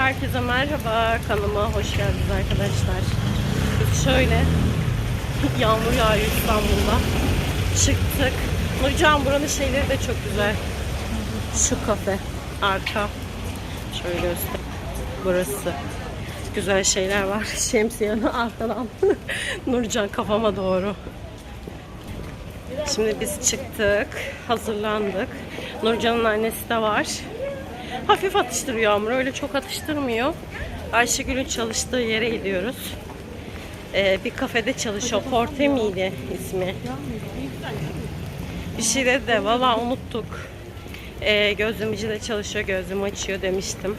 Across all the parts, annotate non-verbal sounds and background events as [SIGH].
Herkese merhaba. Kanalıma hoş geldiniz arkadaşlar. Biz şöyle yağmur yağıyor İstanbul'da. Çıktık. Nurcan buranın şeyleri de çok güzel. Şu kafe. Arka. Şöyle göster. Burası. Güzel şeyler var. [LAUGHS] Şemsiyenin arkadan. [LAUGHS] Nurcan kafama doğru. Şimdi biz çıktık. Hazırlandık. Nurcan'ın annesi de var. Hafif atıştırıyor Yağmur. Öyle çok atıştırmıyor. Ayşegül'ün çalıştığı yere gidiyoruz. Ee, bir kafede çalışıyor. Forte miydi ismi? Bir şey dedi de valla unuttuk. Ee, gözlemeci de çalışıyor. Gözlemi açıyor demiştim.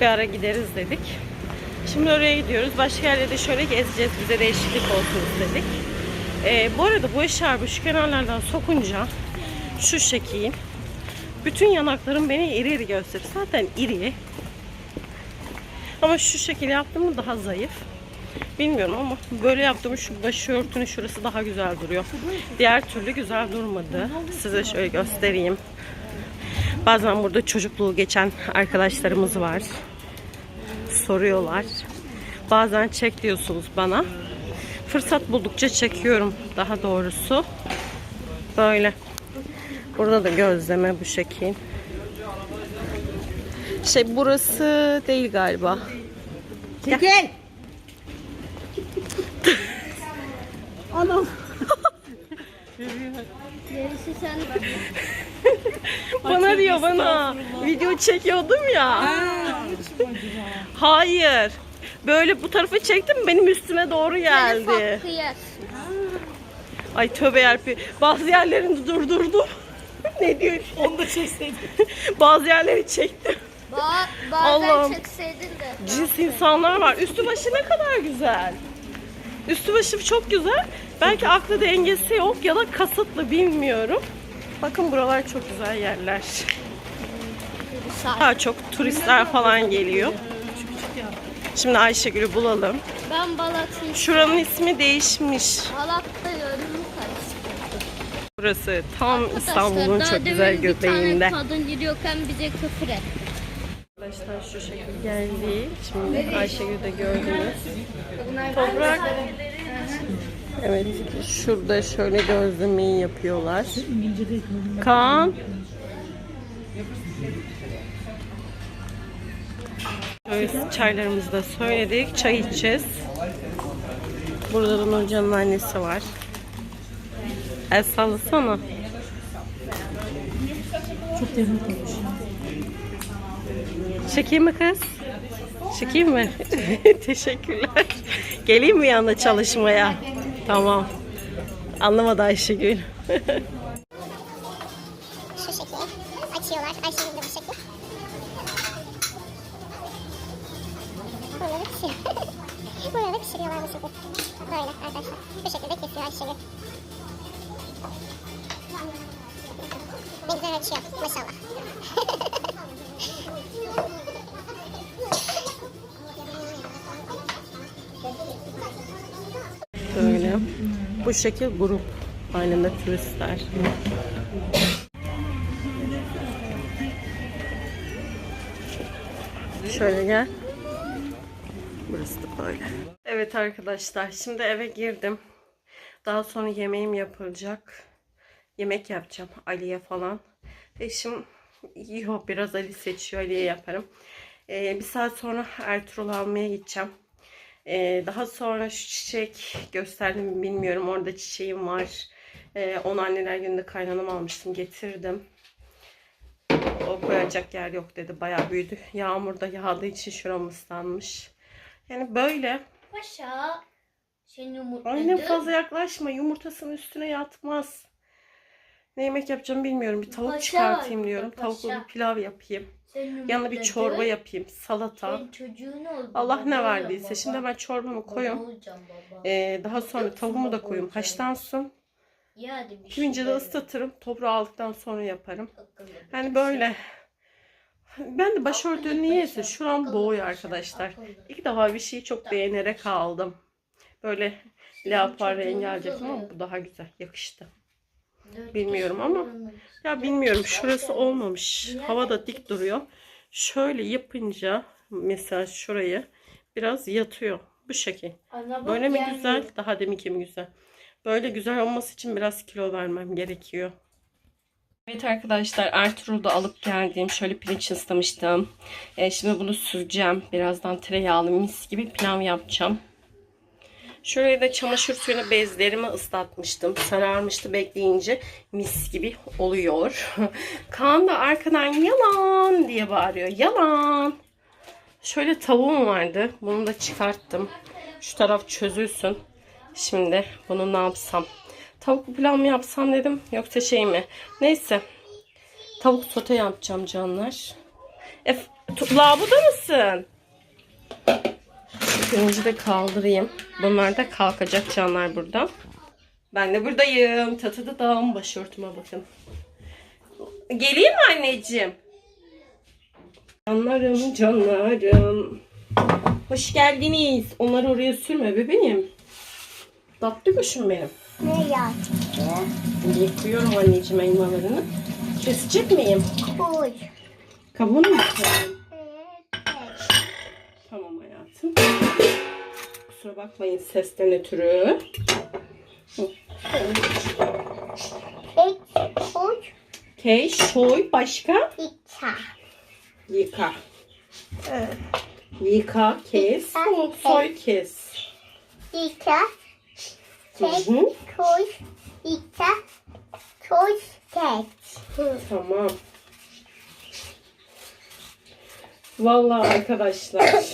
Bir ara gideriz dedik. Şimdi oraya gidiyoruz. Başka yerlerde şöyle gezeceğiz. Bize değişiklik olsun istedik. Ee, bu arada bu eşarbı şu kenarlardan sokunca şu şekil bütün yanaklarım beni iri iri gösterir. Zaten iri. Ama şu şekil yaptığımda daha zayıf. Bilmiyorum ama böyle yaptığım şu başörtünün şurası daha güzel duruyor. Diğer türlü güzel durmadı. Size şöyle göstereyim. Bazen burada çocukluğu geçen arkadaşlarımız var. Soruyorlar. Bazen çek diyorsunuz bana. Fırsat buldukça çekiyorum daha doğrusu. Böyle. Burada da gözleme bu şekil. Şey burası değil galiba. Çekil. [LAUGHS] Anam. Gerisi sen [LAUGHS] Bana diyor bana. Video çekiyordum ya. Hayır. Böyle bu tarafa çektim benim üstüme doğru geldi. Ay tövbe yarpi. Bazı yerlerini durdurdum. Ne diyor? Onu da çekseydin. [LAUGHS] Bazı yerleri çektim. Ba bazen Allah'ım. çekseydin de. Cins insanlar var. Üstü başı ne kadar güzel. Üstü başı çok güzel. Belki aklı dengesi yok ya da kasıtlı bilmiyorum. Bakın buralar çok güzel yerler. Daha çok turistler falan geliyor. Şimdi Ayşegül'ü bulalım. Ben Balat'ın Şuranın ismi değişmiş. Balat'ta yorumlu karıştırdım. Burası tam İstanbul'un çok güzel Bir göbeğinde. tane kadın gidiyorken bize küfür etti. Arkadaşlar şu şekilde geldi. Şimdi Ayşegül'ü de gördünüz. Toprak. Evet şurada şöyle gözlemeyi yapıyorlar. Kaan. Şöyle çaylarımızı da söyledik. Çay içeceğiz. Burada da Nurcan'ın annesi var. El sallasana. Çok derin olmuş. Çekeyim mi kız? Çekeyim mi? [LAUGHS] Teşekkürler. Geleyim mi yanına çalışmaya? Tamam. Anlamadı Ayşegül. Şu şekil açıyorlar. Ayşe'nin de bu şekil. Buraları pişiriyor. [LAUGHS] Buraları pişiriyorlar bu şekil. Böyle arkadaşlar. Bu şekilde kesiyor Ayşe'nin. Ne güzel açıyor. Maşallah. Böyle. Bu şekil grup halinde turistler. Şöyle gel. Burası da böyle. Evet arkadaşlar şimdi eve girdim. Daha sonra yemeğim yapılacak. Yemek yapacağım Ali'ye falan. Eşim yiyor biraz Ali seçiyor Ali'ye yaparım. Ee, bir saat sonra Ertuğrul almaya gideceğim. Ee, daha sonra şu çiçek gösterdim mi bilmiyorum. Orada çiçeğim var. Ee, onu anneler gününde kaynanam almıştım. Getirdim. O koyacak yer yok dedi. Bayağı büyüdü. Yağmur da yağdığı için şuram ıslanmış. Yani böyle. Paşa seni yumurtladı. Annem fazla yaklaşma. Yumurtasının üstüne yatmaz. Ne yemek yapacağım bilmiyorum. Bir tavuk Paşa çıkartayım var, diyorum. paşa. Tavuklu bir pilav yapayım. Yanına bir çorba yapayım. Salata. Çocuğun oldu. Allah ne verdiyse. baba. Şimdi ben çorbamı baba. Ee, daha sonra tavuğumu da koyayım. Haşlansın. Ya hadi bir Pirinci de ıslatırım. Toprağı aldıktan sonra yaparım. Yani şey. böyle. Ben de başörtü niyeyse şuram boğuyor arkadaşlar. İlk defa bir şeyi çok beğenerek aldım. Böyle leopar rengi alacaktım ama bu daha güzel. Yakıştı. Bilmiyorum ama. Ya bilmiyorum şurası olmamış. Hava da dik duruyor. şöyle yapınca mesela şurayı biraz yatıyor. Bu şekil. Böyle mi güzel? Daha deminki mi güzel? Böyle güzel olması için biraz kilo vermem gerekiyor. Evet arkadaşlar Ertuğrul'da alıp geldiğim şöyle pirinç ıslamıştım. E, şimdi bunu süreceğim. Birazdan tereyağlı mis gibi pilav yapacağım. Şuraya da çamaşır suyunu bezlerimi ıslatmıştım. Sararmıştı bekleyince mis gibi oluyor. [LAUGHS] Kaan da arkadan yalan diye bağırıyor. Yalan. Şöyle tavuğum vardı. Bunu da çıkarttım. Şu taraf çözülsün. Şimdi bunu ne yapsam? Tavuk pilav mı yapsam dedim. Yoksa şey mi? Neyse. Tavuk sote yapacağım canlar. E, labuda mısın? Pirinci de kaldırayım. Bunlar da kalkacak canlar burada. Ben de buradayım. Tatıda dağım başörtüme bakın. Geleyim mi anneciğim? Canlarım canlarım. Hoş geldiniz. Onları oraya sürme bebeğim. Tatlı kuşum benim. Ne yaptın? Yıkıyorum anneciğim elmalarını. Kesecek miyim? Koy. Kabuğunu mu koyayım? Tamam hayatım. Kusura bakmayın sesten ötürü. Okey, şoy başka? İka. Yıka. Yıka, kes, soy, kes. Hı hı. Koy. İka. Koy. Tek. Tamam. Vallahi arkadaşlar.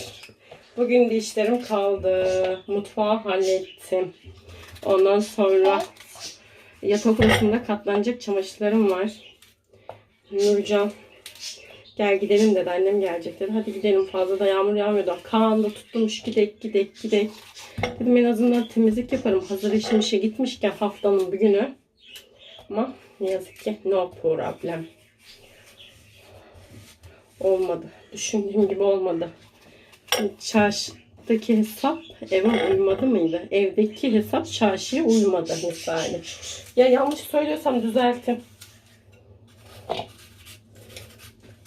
Bugün de işlerim kaldı. Mutfağı hallettim. Ondan sonra yatak odasında katlanacak çamaşırlarım var. Nurcan gel gidelim dedi. Annem gelecek dedi. Hadi gidelim fazla da yağmur yağmıyordu. Kaan da tutmuş gidek gidek gidek. Dedim en azından temizlik yaparım. Hazır işim işe gitmişken haftanın bir günü. Ama ne yazık ki no problem. Olmadı. Düşündüğüm gibi olmadı. Çarşıdaki hesap eve uymadı mıydı? Evdeki hesap çarşıya uymadı misali. Ya yanlış söylüyorsam düzeltin.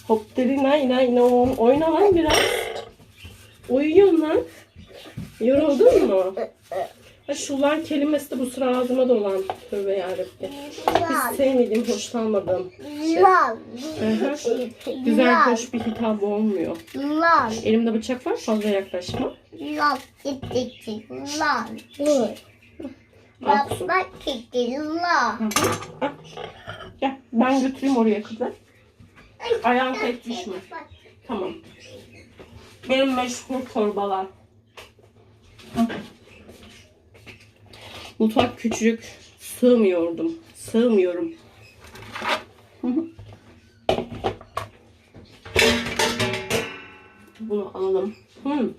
Hop deri nay nay non. Oyna lan biraz. Uyuyorsun lan. Yoruldun mu? Şulan kelimesi de bu sıra ağzıma dolan. Tövbe yarabbim. Hiç sevmediğim, hoşlanmadığım. Aha. Güzel, hoş bir hitap olmuyor. Elimde bıçak var, fazla yaklaşma. Lal. Gitti. Lal. Al kuzum. Bak gitti. Al. Gel, ben götüreyim oraya kızı. Ayağın tek düşme. Tamam. Benim meşhur torbalar. Hı. Mutfak küçük. Sığmıyordum. Sığmıyorum. [LAUGHS] Bunu alalım. Hı.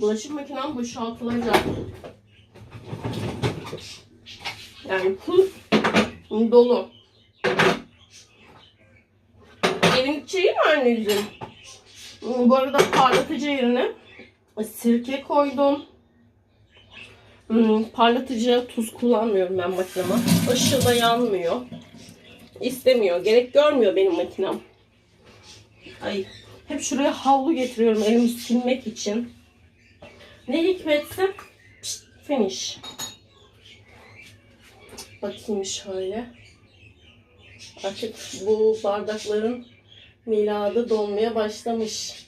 Bulaşık makinem boşaltılacak. Yani full dolu. Evin şeyi mi anneciğim? Bu arada parlatıcı yerine sirke koydum. Hmm, parlatıcı tuz kullanmıyorum ben makinama. Işığı da yanmıyor. İstemiyor. Gerek görmüyor benim makinem. Ay. Hep şuraya havlu getiriyorum elimi silmek için. Ne hikmetse Pişt, finish. Bakayım şöyle. Artık bu bardakların miladı dolmaya başlamış.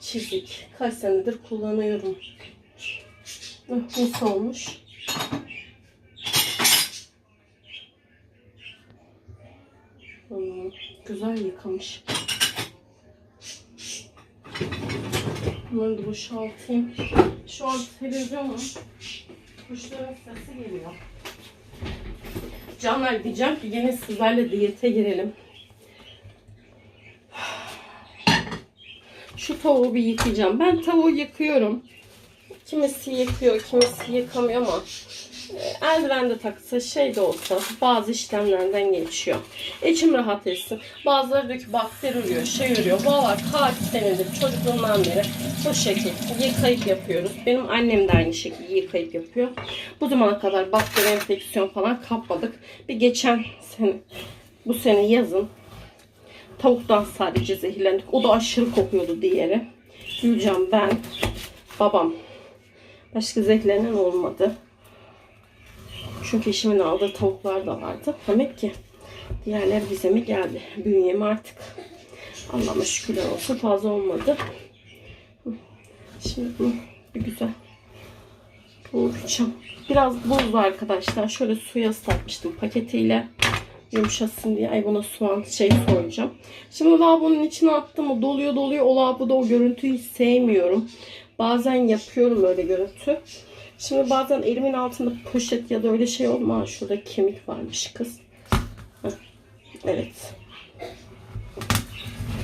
Çizik. Kaç senedir kullanıyorum. Hıh, Nasıl olmuş? Hmm, güzel yıkamış. Bunları da boşaltayım. Şu an televizyonum. Kuşların sesi geliyor. Canlar diyeceğim ki yine sizlerle diyete girelim. Şu tavuğu bir yıkayacağım. Ben tavuğu yıkıyorum. Kimisi yıkıyor, kimisi yıkamıyor ama e, eldiven de taksa şey de olsa bazı işlemlerden geçiyor. İçim rahat etsin. Bazıları diyor ki bakteri ürüyor, şey ürüyor. Valla kaç senedir çocukluğumdan beri bu şekilde yıkayıp yapıyoruz. Benim annem de aynı şekilde yıkayıp yapıyor. Bu zamana kadar bakteri enfeksiyon falan kapmadık. Bir geçen sene, bu sene yazın Tavuktan sadece zehirlendik. O da aşırı kokuyordu diğeri. Gülcan, ben, babam. Başka zehirlenen olmadı. Çünkü eşimin aldığı tavuklar da vardı. Demek ki diğerler bize mi geldi? Bünyem artık Allah'ıma şükürler olsun fazla olmadı. Şimdi bunu bir güzel yoğuracağım. Biraz buzlu arkadaşlar. Şöyle suya ıslatmıştım paketiyle. Yumuşasın diye. Ay buna soğan şey soyacağım. Şimdi lavabonun içine attım. O doluyor doluyor. O lavaboda o görüntüyü sevmiyorum. Bazen yapıyorum öyle görüntü. Şimdi bazen elimin altında poşet ya da öyle şey olma. Şurada kemik varmış kız. Evet.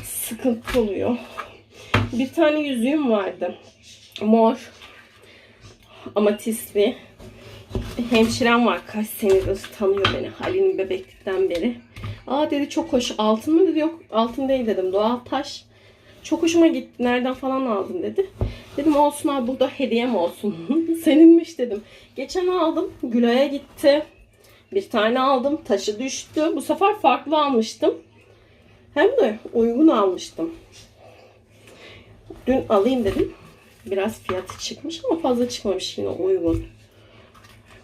Sıkıntı oluyor. Bir tane yüzüğüm vardı. Mor. Amatistli. Hemşirem var kaç senedir tanıyor beni Halil'in bebeklikten beri. Aa dedi çok hoş altın mı dedi yok altın değil dedim doğal taş. Çok hoşuma gitti nereden falan aldın dedi. Dedim olsun abi bu da hediyem olsun. [LAUGHS] Seninmiş dedim. Geçen aldım Gülay'a gitti. Bir tane aldım taşı düştü. Bu sefer farklı almıştım. Hem de uygun almıştım. Dün alayım dedim. Biraz fiyatı çıkmış ama fazla çıkmamış yine uygun.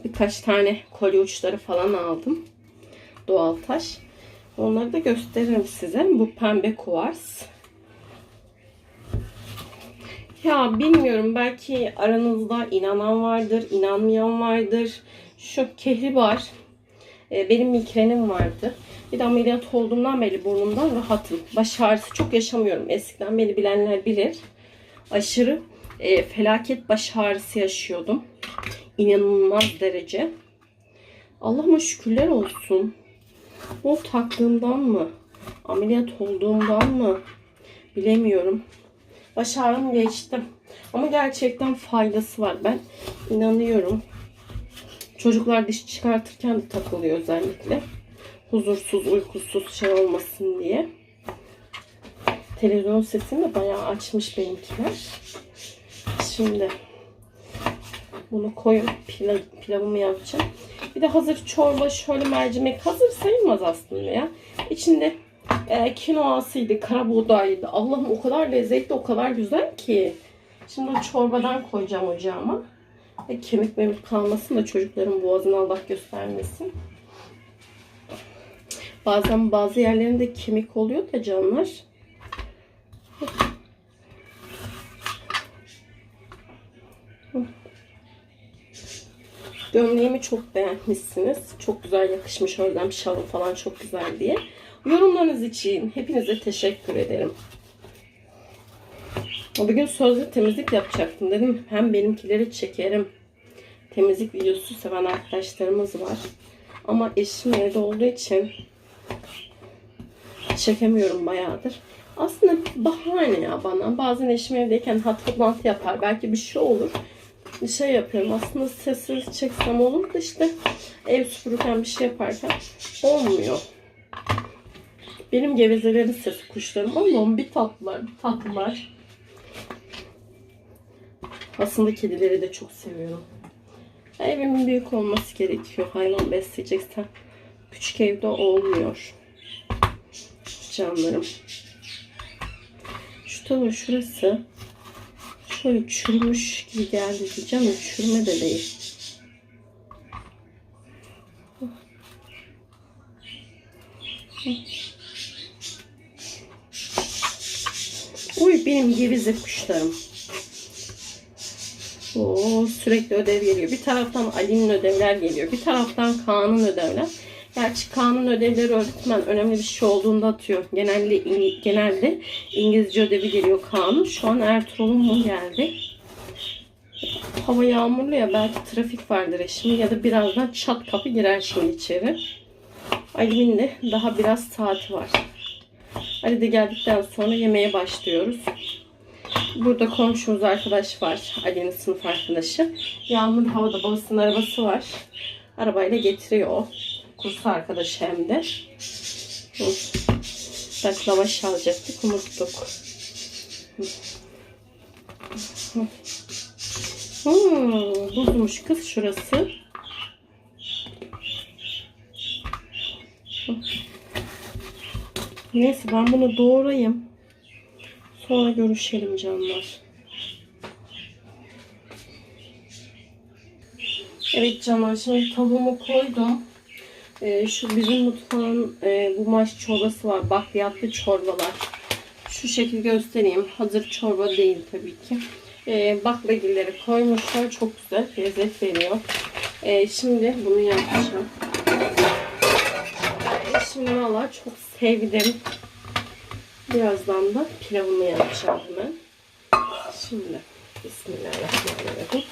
Birkaç tane kolye uçları falan aldım. Doğal taş. Onları da gösteririm size. Bu pembe kuvars. Ya bilmiyorum belki aranızda inanan vardır, inanmayan vardır. Şu kehribar. e, Benim migrenim vardı. Bir de ameliyat olduğumdan beri burnumdan rahatım. Baş ağrısı çok yaşamıyorum. Eskiden beni bilenler bilir. Aşırı e, felaket baş ağrısı yaşıyordum. İnanılmaz derece. Allah'ıma şükürler olsun. O taktığımdan mı? Ameliyat olduğumdan mı? Bilemiyorum. Baş ağrım geçti. Ama gerçekten faydası var. Ben inanıyorum. Çocuklar diş çıkartırken de takılıyor özellikle. Huzursuz, uykusuz şey olmasın diye. Televizyon sesini de bayağı açmış benimkiler. Şimdi bunu koyup pilav, pilavımı yapacağım. Bir de hazır çorba şöyle mercimek hazır sayılmaz aslında ya. İçinde e, kinoasıydı, karabuğdayıydı. Allah'ım o kadar lezzetli, o kadar güzel ki. Şimdi çorbadan koyacağım ocağıma. Ve kemik memik kalmasın da çocukların boğazını Allah göstermesin. Bazen bazı yerlerinde kemik oluyor da canlar. Gömleğimi çok beğenmişsiniz. Çok güzel yakışmış Özlem şalım falan çok güzel diye. Yorumlarınız için hepinize teşekkür ederim. Bugün sözlü temizlik yapacaktım dedim. Hem benimkileri çekerim. Temizlik videosu seven arkadaşlarımız var. Ama eşim evde olduğu için çekemiyorum bayağıdır. Aslında bahane ya bana. Bazen eşim evdeyken hat toplantı yapar. Belki bir şey olur. Bir şey yapıyorum. Aslında sessiz çeksem olur da işte ev süpürürken bir şey yaparken olmuyor. Benim gevezelerin sesi kuşlarım. Allah'ım bir tatlılar, bir tatlılar. Aslında kedileri de çok seviyorum. Evimin büyük olması gerekiyor. Hayvan besleyeceksen. Küçük evde olmuyor. Canlarım. Şu tavuğun şurası şöyle çürümüş gibi geldi diyeceğim. Çürüme de değil. Uy benim gevize kuşlarım. Oo, sürekli ödev geliyor. Bir taraftan Ali'nin ödevler geliyor. Bir taraftan Kaan'ın ödevler. Gerçi Kaan'ın ödevleri öğretmen önemli bir şey olduğunda atıyor. Genelde, İng- genelde İngilizce ödevi geliyor Kaan'ın. Şu an Ertuğrul'un mu geldi? Hava yağmurlu ya belki trafik vardır eşim ya da birazdan çat kapı girer şimdi içeri. Ali'nin de daha biraz saati var. Ali de geldikten sonra yemeğe başlıyoruz. Burada komşumuz arkadaş var. Ali'nin sınıf arkadaşı. Yağmur havada babasının arabası var. Arabayla getiriyor o. Kurs arkadaşı hem de. Hı. Lavaş alacaktık. Unuttuk. Hı. Hmm, buzmuş kız şurası. Neyse ben bunu doğrayayım. Sonra görüşelim canlar. Evet canlar şimdi tavuğumu koydum. Ee, şu bizim mutfağın e, bu maş çorbası var. Bakliyatlı çorbalar. Şu şekil göstereyim. Hazır çorba değil tabii ki. Ee, baklagilleri koymuşlar. Çok güzel lezzet veriyor. Ee, şimdi bunu yapacağım. Ee, şimdi valla çok sevdim. Birazdan da pilavımı yapacağım hemen. Şimdi Bismillahirrahmanirrahim.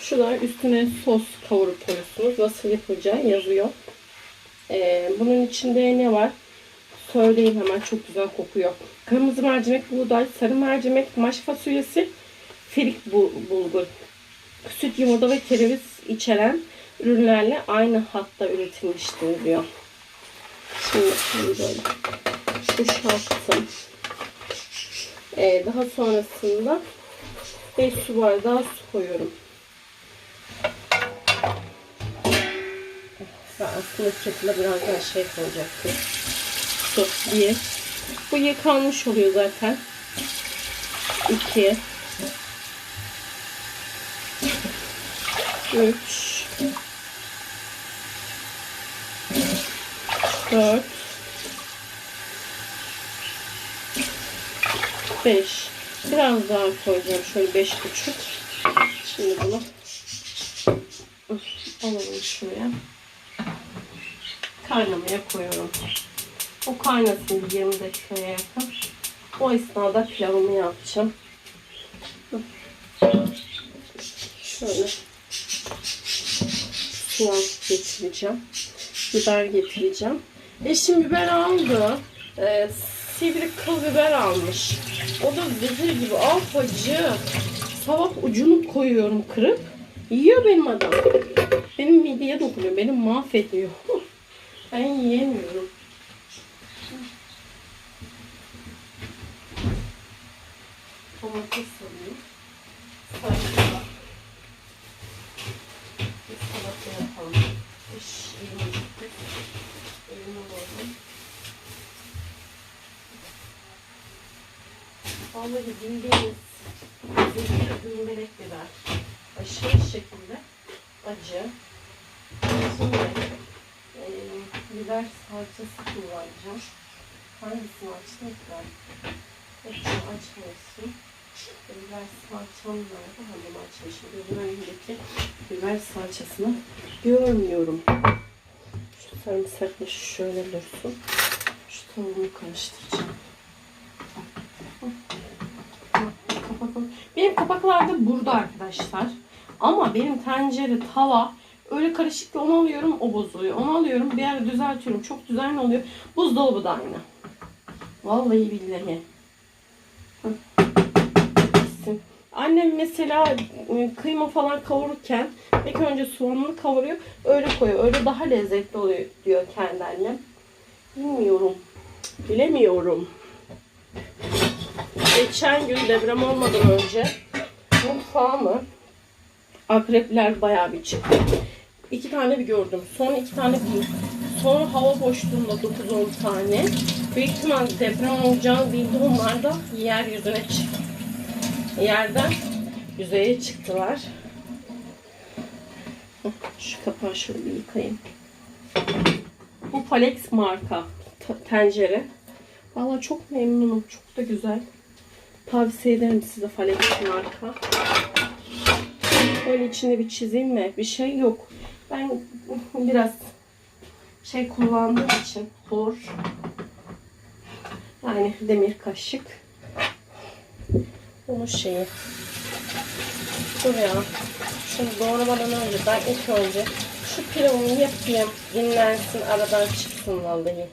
Şurada üstüne sos kavurup koyuyorsunuz. Nasıl yapılacağı yazıyor. Ee, bunun içinde ne var? Söyleyeyim hemen çok güzel kokuyor. Kırmızı mercimek, buğday, sarı mercimek, maş fasulyesi, firik bu- bulgur, süt, yumurta ve kereviz içeren ürünlerle aynı hatta üretilmiştir diyor. Şimdi böyle boşalttım. Ee, daha sonrasında 5 su bardağı su koyuyorum. Ben aslında kettle'a biraz daha şey koyacaktım. Su bir. Bu yıkanmış oluyor zaten. İki. Üç. Dört. Beş. Biraz daha koyacağım. Şöyle beş buçuk. Şimdi bunu alalım şuraya. Kaynamaya koyuyorum. O kaynasın bir 20 dakikaya yakın. O esnada pilavımı yapacağım. Şöyle soğan getireceğim. Biber getireceğim. Eşim biber aldı. Ee, sivri kıl biber almış. O da zehir gibi. Al hacı. Sabah ucunu koyuyorum kırıp. Yiyor benim adam. Benim mideye dokunuyor. Beni mahvediyor. Ben yiyemiyorum. Domates alayım. Salata. Bir salata yapalım. İş Vallahi bildiğiniz zehirli düğümberek biber. Aşırı şekilde acı. Şimdi e, biber salçası kullanacağım. Hangisini açtım ki ben? Hepsini açmıyorsun. Biber salçam nerede? Ha bunu açmışım. Gözümün önündeki biber salçasını görmüyorum. Şu sarımsaklı şöyle dursun. Şu tavuğumu karıştıracağım. Kapaklar da burada arkadaşlar. Ama benim tencere, tava öyle karışık ki onu alıyorum o bozuluyor. Onu alıyorum bir ara düzeltiyorum. Çok düzenli oluyor. Buzdolabı da aynı. Vallahi billahi. Annem mesela e, kıyma falan kavururken ilk önce soğanını kavuruyor. Öyle koyuyor. Öyle daha lezzetli oluyor diyor kendi annem. Bilmiyorum. Bilemiyorum. Geçen gün deprem olmadan önce mutfağımı akrepler bayağı bir çıktı. İki tane bir gördüm. Sonra iki tane bir. Sonra hava boşluğunda 9-10 tane. Büyük ihtimal deprem olacağını bildi. Onlar da yeryüzüne çıktı. Yerden yüzeye çıktılar. Şu kapağı şöyle yıkayayım. Bu Palex marka tencere. Valla çok memnunum. Çok da güzel. Tavsiye ederim size Falex marka. Böyle içinde bir çizim mi? Bir şey yok. Ben biraz şey kullandığım için hor. Yani demir kaşık. Bunun şeyi. Dur ya. Şunu doğramadan önce ben ilk önce şu pilavımı yapayım. Dinlensin aradan çıksın vallahi.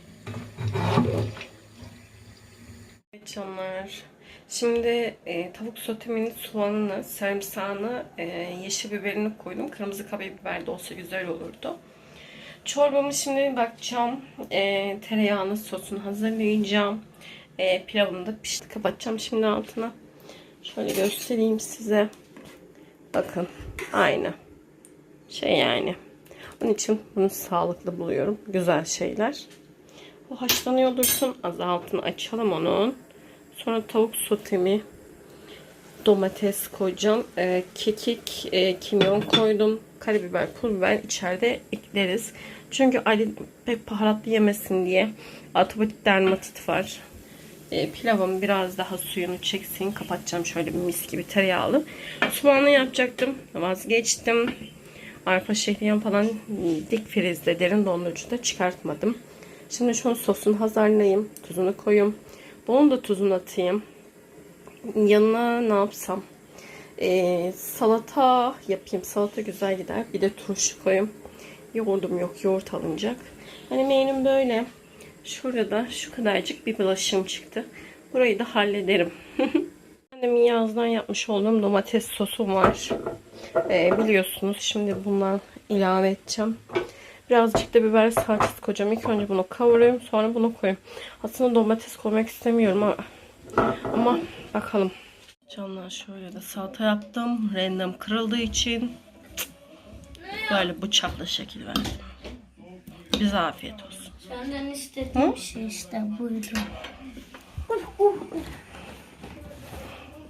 Evet canlar. Şimdi e, tavuk sotemin soğanını, sarımsağını, e, yeşil biberini koydum. Kırmızı karabiber de olsa güzel olurdu. Çorbamı şimdi bakacağım. E, tereyağını sosunu hazırlayacağım. E, pilavını da pişti. Kapatacağım şimdi altına. Şöyle göstereyim size. Bakın. Aynı. Şey yani. Onun için bunu sağlıklı buluyorum. Güzel şeyler. Bu haşlanıyor dursun. Az altını açalım onun. Sonra tavuk sotemi, domates koyacağım. Ee, kekik, e, kimyon koydum. Karabiber, pul biber içeride ekleriz. Çünkü Ali pek baharatlı yemesin diye atopatik dermatit var. E, pilavım biraz daha suyunu çeksin. Kapatacağım şöyle bir mis gibi tereyağlı. Soğanı yapacaktım. Vazgeçtim. Arpa şehriyen falan dik frizde derin dondurucuda çıkartmadım. Şimdi şunun sosunu hazırlayayım. Tuzunu koyayım. Bunun da tuzunu atayım. Yanına ne yapsam? Ee, salata yapayım. Salata güzel gider. Bir de turşu koyayım. Yoğurdum yok. Yoğurt alınacak. Hani menüm böyle. Şurada şu kadarcık bir bulaşığım çıktı. Burayı da hallederim. [LAUGHS] Kendimin yazdan yapmış olduğum domates sosum var. Ee, biliyorsunuz şimdi bundan ilave edeceğim. Birazcık da biber salçası koyacağım. İlk önce bunu kavurayım sonra bunu koyayım. Aslında domates koymak istemiyorum ama, ama bakalım. Canlar şöyle de salata yaptım. Rendem kırıldığı için böyle bıçakla şekil verdim. Bize afiyet olsun. Senden istediğim şey işte buydu.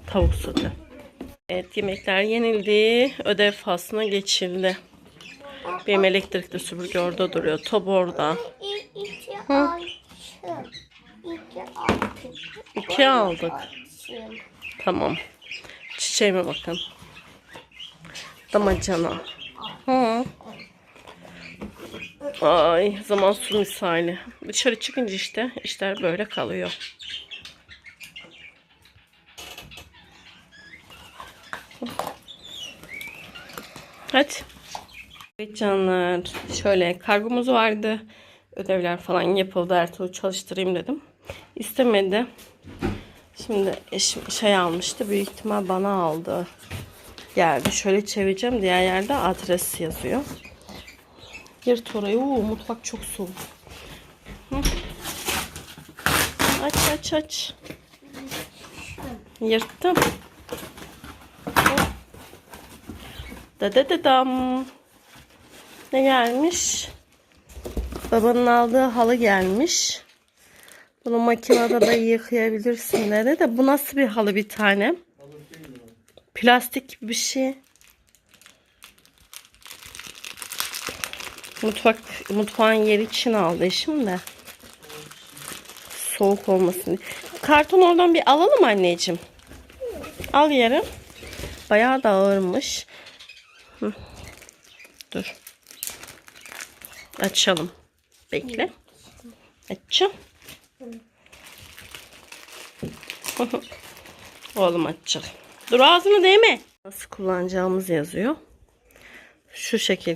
Tavuk sote. Evet yemekler yenildi. Ödev faslına geçildi. Benim elektrikli süpürge orada duruyor. Top orada. Altı. İki aldık. Tamam. Çiçeğime bakın. Damacana. Hı. Ay zaman su misali. Dışarı çıkınca işte işler böyle kalıyor. Hadi. Evet canlar. Şöyle kargomuz vardı. Ödevler falan yapıldı. Ertuğrul çalıştırayım dedim. İstemedi. Şimdi eşim şey almıştı. Büyük ihtimal bana aldı. Geldi. Şöyle çevireceğim. Diğer yerde adres yazıyor. Yırt orayı. Oo, mutfak çok soğuk. Hı. Aç aç aç. Yırttım. Da da da dam. Ne gelmiş? Babanın aldığı halı gelmiş. Bunu makinede de yıkayabilirsin dedi de bu nasıl bir halı bir tane? Plastik gibi bir şey. Mutfak mutfağın yeri için aldı eşim de. Soğuk olmasın diye. Karton oradan bir alalım anneciğim. Al yarım. Bayağı da ağırmış. Hı. Dur. Açalım. Bekle. Açacağım. [LAUGHS] Oğlum açacak. Dur ağzını değme. Nasıl kullanacağımız yazıyor. Şu şekil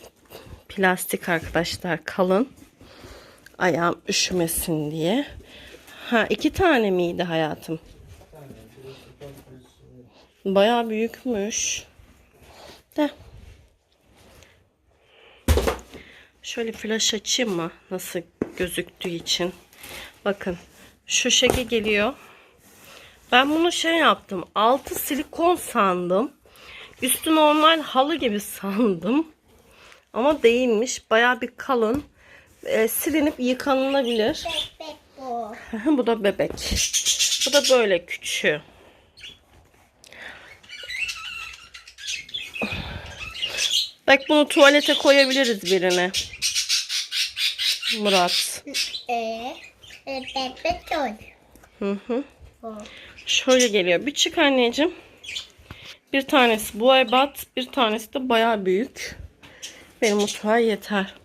plastik arkadaşlar kalın. Ayağım üşümesin diye. Ha iki tane miydi hayatım? Bayağı büyükmüş. De. Şöyle flash açayım mı? Nasıl gözüktüğü için. Bakın. Şu şekil geliyor. Ben bunu şey yaptım. Altı silikon sandım. Üstü normal halı gibi sandım. Ama değilmiş. Baya bir kalın. Ee, silinip yıkanılabilir. Bebek bu. [LAUGHS] bu da bebek. Bu da böyle küçüğü. Bak bunu tuvalete koyabiliriz birine. Murat. E, e, bebek oy. Hı hı. Şöyle geliyor. Bir çık anneciğim. Bir tanesi bu ebat, bir tanesi de baya büyük. Benim mutfağa yeter.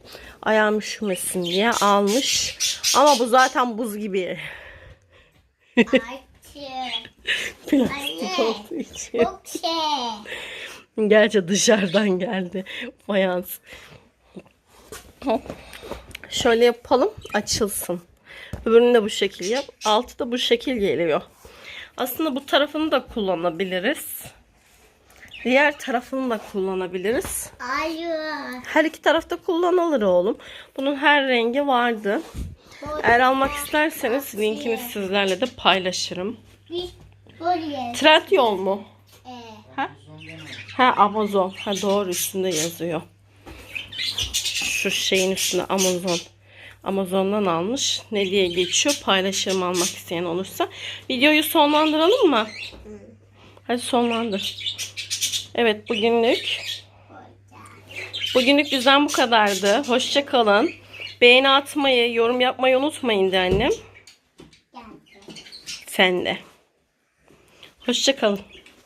Ayağım üşümesin diye almış. Ama bu zaten buz gibi. [LAUGHS] Plastik olduğu için. Çok şey. Gerçi dışarıdan geldi. Fayans. Şöyle yapalım. Açılsın. Öbürünü de bu şekil yap. Altı da bu şekil geliyor. Aslında bu tarafını da kullanabiliriz. Diğer tarafını da kullanabiliriz. Ayı. Her iki tarafta kullanılır oğlum. Bunun her rengi vardı. Eğer almak isterseniz linkini sizlerle de paylaşırım. Buraya. Trendyol mu? Ha? Ha Amazon. Ha doğru üstünde yazıyor. Şu şeyin üstüne Amazon. Amazon'dan almış. Ne diye geçiyor? Paylaşırım almak isteyen olursa. Videoyu sonlandıralım mı? Hadi sonlandır. Evet bugünlük Bugünlük bizden bu kadardı. Hoşça kalın. Beğeni atmayı, yorum yapmayı unutmayın de annem. Sen de. Hoşça kalın.